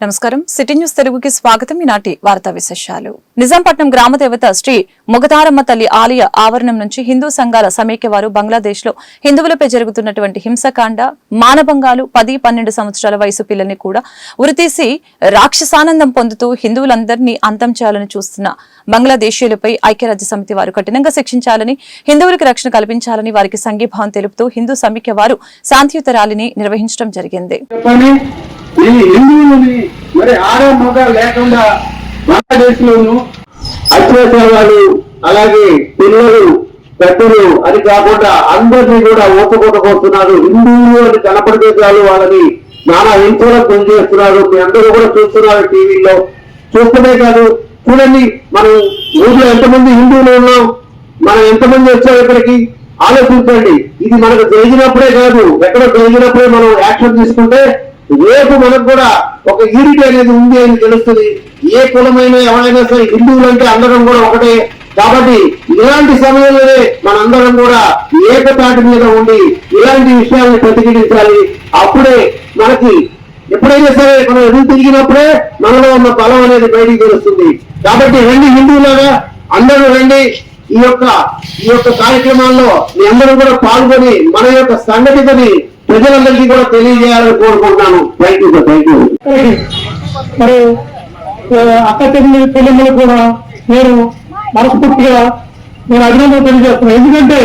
నమస్కారం. City news తెలుగుకి స్వాగతం. ఈనాటి వార్తా విశేషాలు. నిజాంపట్నం గ్రామదేవత శ్రీ ముగతారమ్మ తల్లి ఆలయ ఆవరణం నుంచి హిందూ సంఘాల సమైక్య వారు బంగ్లాదేశ్లో హిందువులపై జరుగుతున్నటువంటి హింసకాండ మానభంగాలు పది పన్నెండు సంవత్సరాల వయసు పిల్లల్ని కూడా ఉరితీసి రాక్షసానందం పొందుతూ హిందువులందరినీ అంతం చేయాలని చూస్తున్న బంగ్లాదేశీయులపై ఐక్యరాజ్య సమితి వారు కఠినంగా శిక్షించాలని హిందువులకు రక్షణ కల్పించాలని వారికి సంఘీభావం తెలుపుతూ హిందూ సమైక్య వారు శాంతియుత ర్యాలీని నిర్వహించడం జరిగింది. ఈ హిందువులని మరి ఆడ మగ లేకుండా బంగ్లాదేశ్ లోను అత్యాచారాలు అలాగే పిల్లలు పెద్దలు అది కాకుండా అందరినీ కూడా ఓటుకొట్టుకొస్తున్నారు హిందువులు అని కనపడితే చాలు వాళ్ళని నానా హింసలకు పనిచేస్తున్నారు మీ అందరూ కూడా చూస్తున్నారు టీవీలో చూస్తూనే కాదు చూడండి మనం ఊర్లో ఎంతమంది హిందువులు ఉన్నాం? మనం ఎంతమంది వచ్చాం ఇక్కడికి? ఆలోచించండి. ఇది మనకు జరిగినప్పుడే కాదు ఎక్కడ జరిగినప్పుడే మనం యాక్షన్ తీసుకుంటే రేపు మనకు కూడా ఒక యూనిటీ అనేది ఉంది అని తెలుస్తుంది. ఏ కులమైన ఎవరైనా సరే హిందువులు అంటే అందరం కూడా ఒకటే. కాబట్టి ఇలాంటి సమయంలోనే మనందరం కూడా ఏకతాటి మీద ఉండి ఇలాంటి విషయాలను ప్రతిఘటించాలి. అప్పుడే మనకి ఎప్పుడైనా సరే మనం ఎదురు తిరిగినప్పుడే మనలో ఉన్న బలం అనేది బయటికి తెలుస్తుంది కాబట్టి రండి హిందువులాగా అందరూ రండి. ఈ యొక్క ఈ యొక్క కార్యక్రమాల్లో మీ అందరూ కూడా పాల్గొని మన యొక్క సంఘటితని ప్రజలందరికీ కూడా తెలియజేయాలని కోరుకుంటున్నాను. Thank you sir thank you మరి అక్క చెల్లి పిల్లలు కూడా నేను మనస్ఫూర్తిగా నేను అభినందన తెలియజేస్తున్నాను. ఎందుకంటే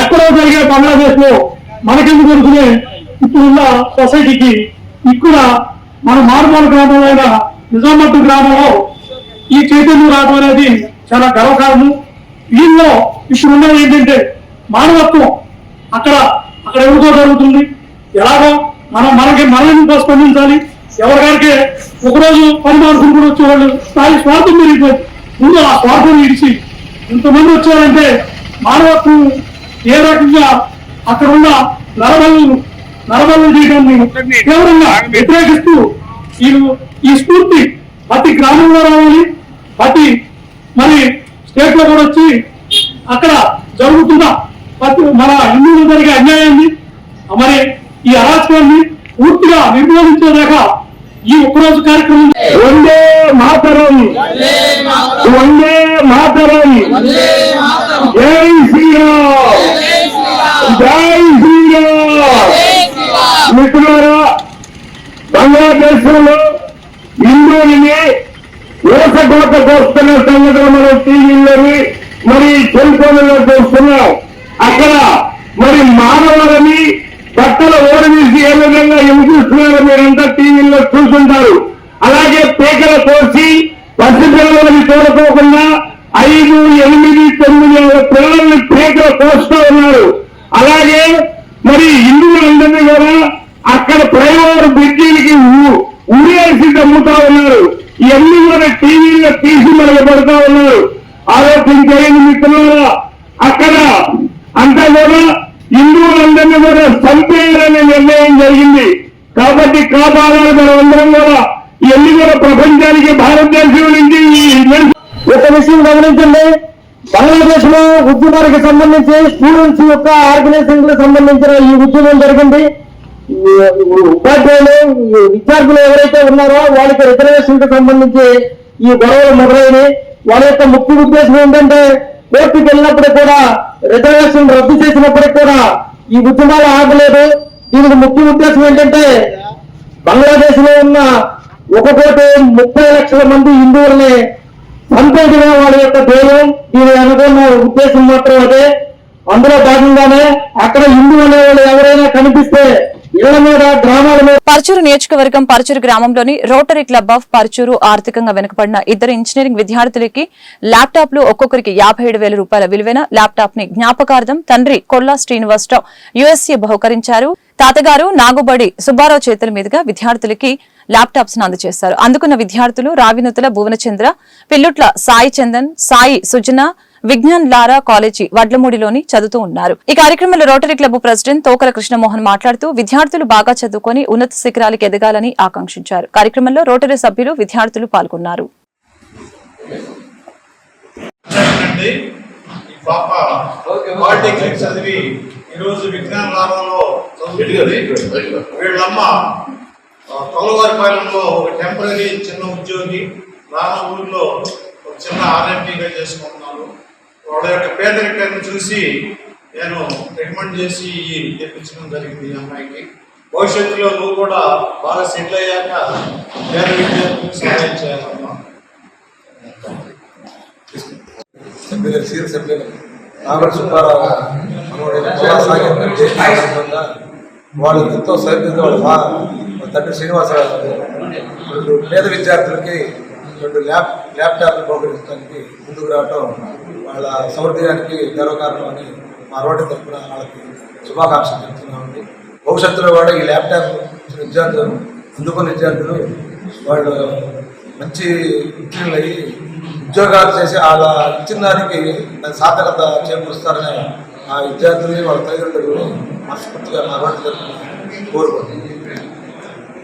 ఎక్కడో జరిగే బంగ్లాదేశ్లో మనకెందుకు దొరుకునే ఇప్పుడున్న సొసైటీకి ఇక్కడ మన మారుమూల గ్రామమైన నిజామట్టు గ్రామంలో ఈ చైతన్యం రావడం అనేది చాలా గర్వకారణం. దీనిలో ఇప్పుడు ఉన్నది ఏంటంటే మానవత్వం. అక్కడ అక్కడ ఎవరితో జరుగుతుంది? ఎలాగో? మనం మనకి మనల్ని స్పందించాలి. ఎవరికైతే ఒకరోజు పని మార్చుకుని వచ్చేవాళ్ళు స్థాయి స్వార్థం పెరిగిపోయింది. ముందు ఆ స్వార్థం ఇడిచి ఇంతమంది వచ్చారంటే మానవత్వం ఏ రకంగా అక్కడ ఉన్న నరబలు నరబలు చేయడాన్ని తీవ్రంగా వ్యతిరేకిస్తూ ఈ ఈ స్ఫూర్తి ప్రతి గ్రామంలో రావాలి. ప్రతి మరి స్టేట్లో కూడా వచ్చి అక్కడ జరుగుతున్న ప్రతి మన హిందువులు జరిగే అన్యాయాన్ని మరి అరాచకాన్ని పూర్తిగా నిర్మూలించేదాకా ఈ ఒక్కరోజు కార్యక్రమం వందే మాతరం. వందే మాతరం. జై శ్రీరామ్. జై శ్రీరామ్. మిత్రులారా బంగ్లాదేశ్లో హిందువులని ఊసకోత కోస్తున్న సంగతులు మనం టీవీలోని మరి సెల్ ఫోన్లలో చూస్తున్నాం. కూడా కోసి పసిపిల్లలని చూడకోకుండా ఐదు ఎనిమిది తొమ్మిది ఏళ్ళ పిల్లల్ని పీకల కోస్తూ ఉన్నారు. అలాగే మరి హిందువులందరినీ కూడా అక్కడ ప్రైవేట్ బ్రిడ్జీలకి ఉరేసి దమ్ముతా ఉన్నారు. ఇవన్నీ కూడా టీవీలో తీసి మెలగబడుతా ఉన్నారు. ఆలోచించేయండి మిత్రులారా. అక్కడ అంతా కూడా హిందువులందరినీ కూడా చంపేయాలనే నిర్ణయం జరిగింది. కాబట్టి కాపాడాలి మనం అందరం కూడా ఇవన్నీ కూడా ప్రపంచానికి భారతదేశం నుంచి ఈ ఒక విషయం గమనించండి. బంగ్లాదేశ్లో ఉద్యమానికి సంబంధించి స్టూడెంట్స్ యొక్క ఆర్గనైజేషన్కు సంబంధించిన ఈ ఉద్యమం జరిగింది. ఉపాధ్యాయులు విద్యార్థులు ఎవరైతే ఉన్నారో వాళ్ళకి రిజర్వేషన్కు సంబంధించి ఈ గొడవలు మొదలైనవి. వాళ్ళ యొక్క ముఖ్య ఉద్దేశం ఏంటంటే కోర్టుకి వెళ్ళినప్పుడు కూడా రిజర్వేషన్ రద్దు చేసినప్పటికి కూడా ఈ ఉద్యమాలు ఆగలేదు. దీనికి ముఖ్య ఉద్దేశం ఏంటంటే బంగ్లాదేశ్లో ఉన్న ఒక కోటి ముప్పై లక్షల మంది హిందువుల్ని చంపేయడమే వాళ్ళ యొక్క ధ్యేయం దీని అనుకున్న ఉద్దేశం మాత్రం అదే. అందులో భాగంగానే అక్కడ హిందూ అనేవాళ్ళు ఎవరైనా కనిపిస్తే పరచూరు నియోజకవర్గం పరచూరు గ్రామంలోని రోటరీ క్లబ్ ఆఫ్ పరచూరు ఆర్థికంగా వెనుకబడిన ఇద్దరు ఇంజనీరింగ్ విద్యార్థులకి ల్యాప్టాప్లు ఒక్కొక్కరికి యాభై రూపాయల విలువైన ల్యాప్టాప్ని జ్ఞాపకార్థం తండ్రి కొల్లా శ్రీనివాసరావు యుఎస్ఏ బహుకరించారు. తాతగారు నాగుబడి సుబ్బారావు చేతుల మీదుగా విద్యార్థులకి ల్యాప్టాప్స్ను అందజేశారు. అందుకున్న విద్యార్థులు రావినతుల భువనచంద్ర పిల్లుట్ల సాయి చందన్ సాయి సుజన విజ్ఞాన్ లారా కాలేజీ వడ్లమూడిలోని చదువుతూ ఉన్నారు. ఈ కార్యక్రమంలో Rotary club president Tokala Krishnamohan మాట్లాడుతూ విద్యార్థులు బాగా చదువుకొని ఉన్నత శిఖరాలకు ఎదగాలని ఆకాంక్షించారు. కార్యక్రమంలో రోటరీ సభ్యులు విద్యార్థులు పాల్గొన్నారు. అండి ఈ పాప పాలిటెక్నిక్ చదివి ఈరోజు విజ్ఞాన లాభంలో చదువుతుంది. వీళ్ళమ్మ కౌలవారిపాలెంలో ఒక టెంపరీ చిన్న ఉద్యోగి రామ ఊరిలో ఒక చిన్న ఆర్ఎంపీగా చేసుకుంటున్నాను వాళ్ళ యొక్క పేదరికాన్ని చూసి నేను రికమెండ్ చేసి ఈ తెప్పించడం జరిగింది ఈ అమ్మాయికి. భవిష్యత్తులో నువ్వు కూడా బాగా సెటిల్ అయ్యాక పేద విద్యార్థులకు సహాయం చేయాలమ్మా. సభ్యులు సుబ్బారావు మనోడైన ఎంతో సరిగ్గా వాళ్ళు. తండ్రి శ్రీనివాసరావు రెండు పేద విద్యార్థులకి రెండు ల్యాప్ ల్యాప్టాప్లు బహుకరించడానికి ముందుకు రావటం వాళ్ళ సౌర్దయానికి గర్వకారణం అని మా రోడ్డు తరఫున వాళ్ళకి శుభాకాంక్షలు చెప్తున్నామండి. భవిష్యత్తులో కూడా ఈ ల్యాప్టాప్ విద్యార్థులు అందుకున్న విద్యార్థులు వాళ్ళు మంచి ఉత్తీర్ణులు అయ్యి ఉద్యోగాలు చేసి అలా ఇచ్చిన దానికి దాని సార్థకత చేకూరుస్తారని ఆ విద్యార్థులని వాళ్ళ తల్లిదండ్రులు మనస్ఫూర్తిగా నా రోడ్డు తరఫున కోరుకుంటున్నాను